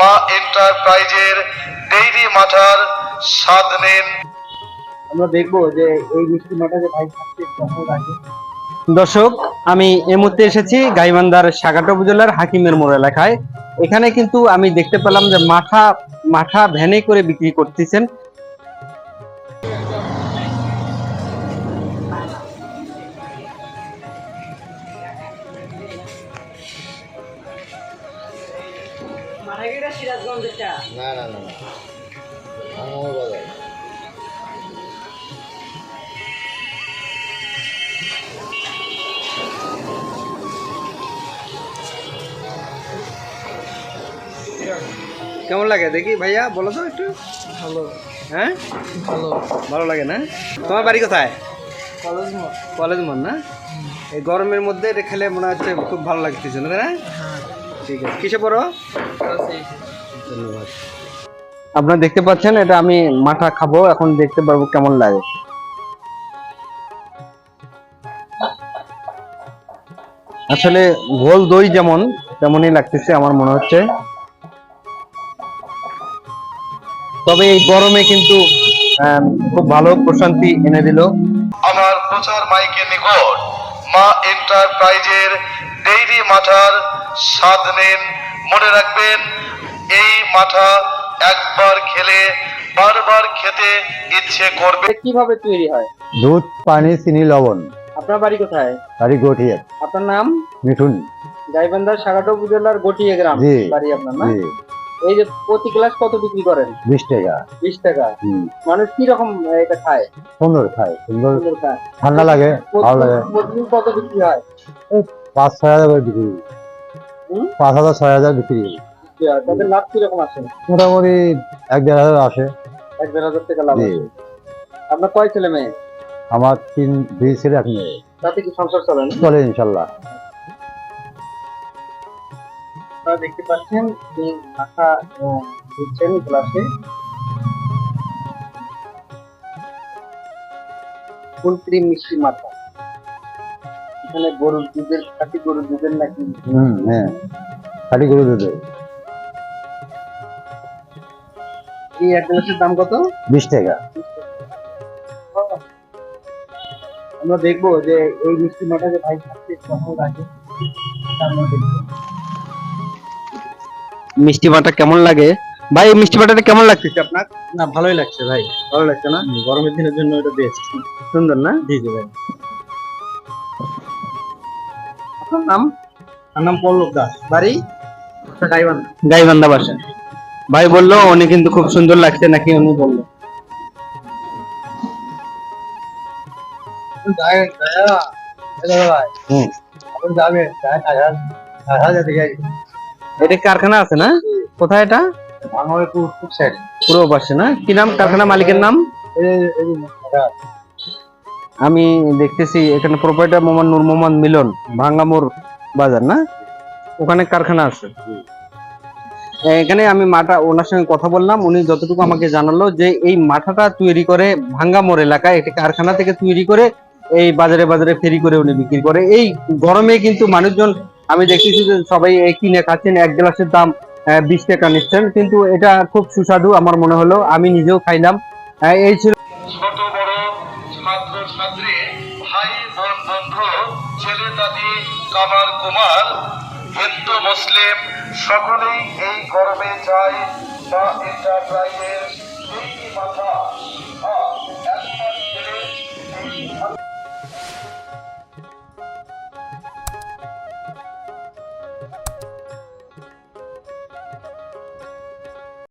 মা এন্টারপ্রাইজের ডেইরি মাঠার স্বাদ নিন আমরা দেখব যে এই মিষ্টি মাঠে যে ভাই লাগে দর্শক আমি এই মুহূর্তে এসেছি গাইবান্ধার সাগাটা উপজেলার হাকিমের মোড় এলাকায়। এখানে কিন্তু আমি দেখতে পেলাম যে মাঠা মাঠা ভ্যানে করে বিক্রি করতেছেন। না না না না। আমার বাজার কেমন লাগে? দেখি ভাইয়া বলো তো একটু। ভালো। হ্যাঁ? ভালো। ভালো লাগে না? তোমার বাড়ি কোথায়? কলেজ মোড় কলেজ মন না এই গরমের মধ্যে এটা খেলে মনে হচ্ছে খুব ভালো লাগতেছে না তাই না? হ্যাঁ। ঠিক আছে। কিসে পড়ো? ধন্যবাদ। আপনারা দেখতে পাচ্ছেন এটা আমি মাঠা খাব। এখন দেখতে পারব কেমন লাগে। আসলে ঘোল দই যেমন তেমনই লাগতেছে আমার মনে হচ্ছে। তবে এই গরমে কিন্তু খুব ভালো প্রশান্তি এনে দিল। আমার প্রচার মাইকের নিকট। মা এন্টারপ্রাইজের ডেইরি মাঠার স্বাদ নিন। মনে রাখবেন এই মাঠা একবার খেলে বারবার খেতে ইচ্ছে করবে। কীভাবে তৈরি হয়? দুধ পানি চিনি লবণ। আপনার বাড়ি কোথায়? বাড়ি গঠিয়ে। আপনার নাম? মিঠুন। গাইবান্ধার সাগাটো উপজেলার গটিয়ে গ্রাম। জি। বাড়ি আপনার না? জি। এই যে প্রতি গ্লাস কত বিক্রি করেন? বিশ টাকা। বিশ টাকা। হুম। মানুষ কি রকম এটা খায়? সুন্দর খায় সুন্দর সুন্দর খায়। ঠান্ডা লাগে ভালো লাগে। প্রতিদিন কত বিক্রি হয়? পাঁচ ছয় হাজার করে বিক্রি? পাঁচ হাজার ছয় হাজার বিক্রি তাদের লাভ কীরকম আসে মোটামুটি এক দেড় হাজার আসে। এক দেড় হাজার টাকা লাভ আপনার কয় ছেলে মেয়ে? আমার তিন দুই ছেলে এক মেয়ে। তাতে কি সংসার চলে চলে ইনশাল্লাহ। আপনারা দেখতে পাচ্ছেন মাথা আহ, দিচ্ছেন গ্লাসে ফুল ক্রিম মিষ্টি মাথা। এখানে গরুর দুধের খাঁটি গরুর দুধের নাকি? হুম হ্যাঁ। খাটি দেবে এই এক গ্লাসের দাম কত? বিশ টাকা। আমরা দেখব যে এই মিষ্টি মাথা যে ভাই খাচ্ছে কেমন লাগে। মিষ্টি মাটা কেমন লাগে? ভাই এই মিষ্টি মাটাটা কেমন লাগতেছে আপনার? না ভালোই লাগছে ভাই। ভালো লাগছে না? গরমের দিনের জন্য এটা বেস্ট সুন্দর না? জি জি ভাই। আপনার নাম? আমার নাম পল্লব দাস। বাড়ি? গাইবান্ধা। গাইবান্ধা বাসা। ভাই বলল উনি কিন্তু খুব সুন্দর লাগছে নাকি? উনি বলল। এটা কারখানা আছে না? কোথায় এটা? পুরো পাশে না? কি নাম? কারখানা মালিকের নাম? আমি দেখতেছি এখানে প্রোপাইটার মোহাম্মদ নূর মোহাম্মদ মিলন, ভাঙ্গামোর বাজার, না? ওখানে কারখানা আছে। এখানে আমি মাঠা ওনার সঙ্গে কথা বললাম, উনি যতটুকু আমাকে জানালো যে এই মাঠাটা তৈরি করে ভাঙ্গামোর এলাকায় একটি কারখানা থেকে তৈরি করে এই বাজারে বাজারে ফেরি করে উনি বিক্রি করে। এই গরমে কিন্তু মানুষজন, আমি দেখতেছি যে সবাই কিনে খাচ্ছেন, এক গ্লাসের দাম বিশ টাকা নিচ্ছেন। কিন্তু এটা খুব সুস্বাদু, আমার মনে হলো। আমি নিজেও খাইলাম। এই ছিল ভাই বোন, বন্ধু ছেলে দাদি কামার কুমার, হিন্দু, মুসলিম, সকলেই এই গরমে চায় বা এন্টারপ্রাইজের মাথা।